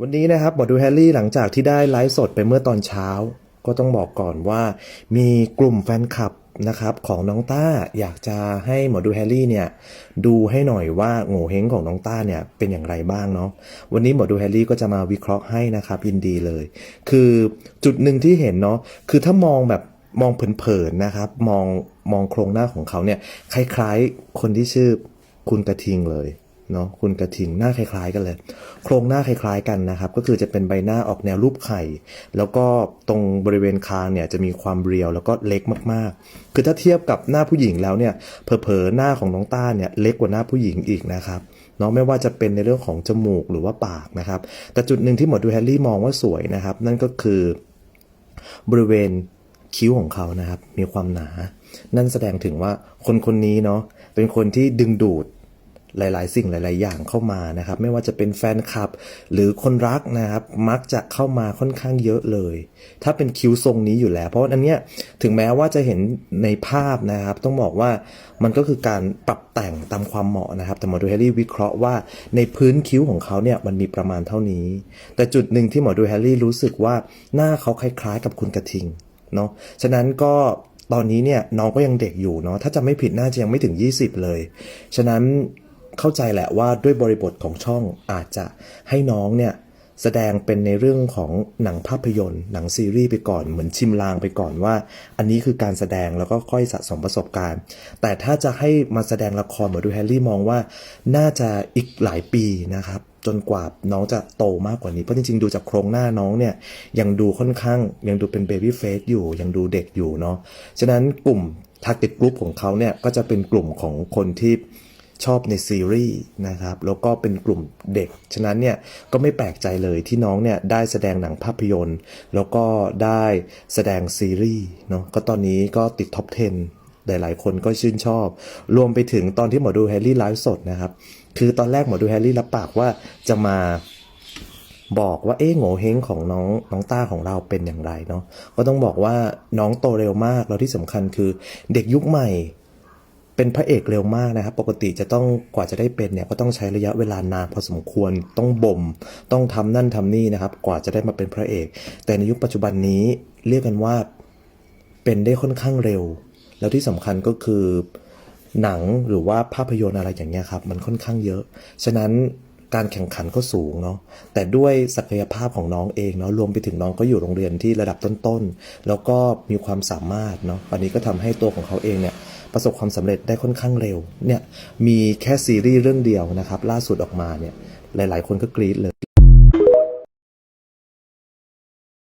วันนี้นะครับหมอดูแฮร์รี่หลังจากที่ได้ไลฟ์สดไปเมื่อตอนเช้า ก็ต้องบอกก่อนว่า มีกลุ่มแฟนคลับนะครับของน้องต้าอยากจะให้หมอดูแฮร์รี่เนี่ยดูให้หน่อยว่าโง่เฮงของน้องต้าเนี่ยเป็นอย่างไรบ้างเนาะวันนี้หมอดูแฮร์รี่ก็จะมาวิเคราะห์ให้นะครับยินดีเลย คือจุดหนึ่งที่เห็นเนาะคือถ้ามองแบบมองเผินๆนะครับมองมองโครงหน้าของเขาเนี่ยคล้ายๆคนที่ชื่อคุณกระทิงเลย เนาะคุณกระทิงหน้าคล้ายๆกันเลย โครงหน้าคล้ายๆกันนะครับ ก็คือจะเป็นใบหน้าออกแนวรูปไข่ แล้วก็ตรงบริเวณคางเนี่ยจะมีความเรียวแล้วก็เล็กมากๆ คือถ้าเทียบกับหน้าผู้หญิงแล้วเนี่ยเผลอๆหน้าของน้องต้าเนี่ยเล็กกว่าหน้าผู้หญิงอีกนะครับเนาะไม่ว่าจะเป็นในเรื่องของจมูกหรือว่าปากนะครับ แต่จุดหนึ่งที่หมอดูแฮร์รี่มองว่าสวยนะครับ นั่นก็คือบริเวณคิ้วของเขานะครับ มีความหนา นั่นแสดงถึงว่าคนคนนี้เนาะเป็นคนที่ดึงดูด หลาย ๆ สิ่งหลาย ๆ อย่างเข้ามานะครับ ไม่ว่าจะเป็นแฟนคลับ หรือคนรักนะครับ มักจะเข้ามาค่อนข้างเยอะเลย ถ้าเป็นคิ้วทรงนี้อยู่แล้ว เพราะว่าอันเนี้ยถึงแม้ว่าจะเห็นในภาพนะครับ ต้องบอกว่ามันก็คือการปรับแต่งตามความเหมาะนะครับ แต่หมอดูแฮร์รี่วิเคราะห์ว่าในพื้นคิ้วของเขาเนี่ยมันมีประมาณเท่านี้ แต่จุดหนึ่งที่หมอดูแฮร์รี่รู้สึกว่าหน้าเขาคล้ายๆ กับคุณกระทิงเนาะฉะนั้นก็ตอนนี้เนี่ยน้องก็ยังเด็กอยู่เนาะถ้าจะไม่ผิดน่าจะยังไม่ถึง 20 เลย ฉะนั้น เข้าใจแหละว่าด้วยบริบทของช่องอาจจะให้น้องเนี่ยแสดงเป็นในเรื่องของหนังภาพยนตร์ หนังซีรีส์ไปก่อนเหมือนชิมลางไปก่อนว่า อันนี้คือการแสดงแล้วก็ค่อยสะสมประสบการณ์ แต่ถ้าจะให้มาแสดงละครเหมือนดูแฮร์รี่มองว่า น่าจะอีกหลายปีนะครับ จนกว่าน้องจะโตมากกว่านี้ เพราะจริงๆ ดูจากโครงหน้าน้องเนี่ย ยังดูค่อนข้าง ยังดูเป็นเบบี้เฟสอยู่ ยังดูเด็กอยู่เนาะฉะนั้นกลุ่ม target group ของเขาเนี่ยก็จะเป็นกลุ่มของคนที่ ชอบในซีรีส์นะครับแล้วก็เป็นกลุ่มเด็ก ฉะนั้นเนี่ยก็ไม่แปลกใจเลยที่น้องเนี่ยได้แสดงหนังภาพยนตร์ แล้วก็ได้แสดงซีรีส์เนาะก็ตอนนี้ก็ติดท็อป 10 หลายๆ คนก็ชื่นชอบ รวมไปถึงตอนที่หมอดูแฮร์รี่ไลฟ์สดนะครับ คือตอนแรกหมอดูแฮร์รี่รับปากว่าจะมาบอกว่าเอ๊ะโง่เฮงของน้องน้องต้าของเราเป็นอย่างไรเนาะก็ต้องบอกว่าน้องโตเร็วมากแล้วที่สำคัญคือเด็กยุคใหม่ เป็นพระเอกเร็วมากนะครับ ปกติจะต้องกว่าจะได้เป็นเนี่ยก็ต้องใช้ระยะเวลานานพอสมควร ต้องบ่ม ต้องทำนั่นทำนี่นะครับ กว่าจะได้มาเป็นพระเอก แต่ในยุคปัจจุบันนี้เรียกกันว่าเป็นได้ค่อนข้างเร็ว แล้วที่สำคัญก็คือหนังหรือว่าภาพยนตร์อะไรอย่างเงี้ยครับ มันค่อนข้างเยอะ ฉะนั้นการแข่งขันก็สูงเนาะ แต่ด้วยศักยภาพของน้องเองเนาะ รวมไปถึงน้องก็อยู่โรงเรียนที่ระดับต้นๆ แล้วก็มีความสามารถเนาะ อันนี้ก็ทำให้ตัวของเขาเองเนี่ย ประสบความสำเร็จได้ค่อนข้างเร็วเนี่ยมีแค่ซีรีส์เรื่องเดียวนะครับล่าสุดออกมาเนี่ยหลายๆ คนก็กรี๊ดเลย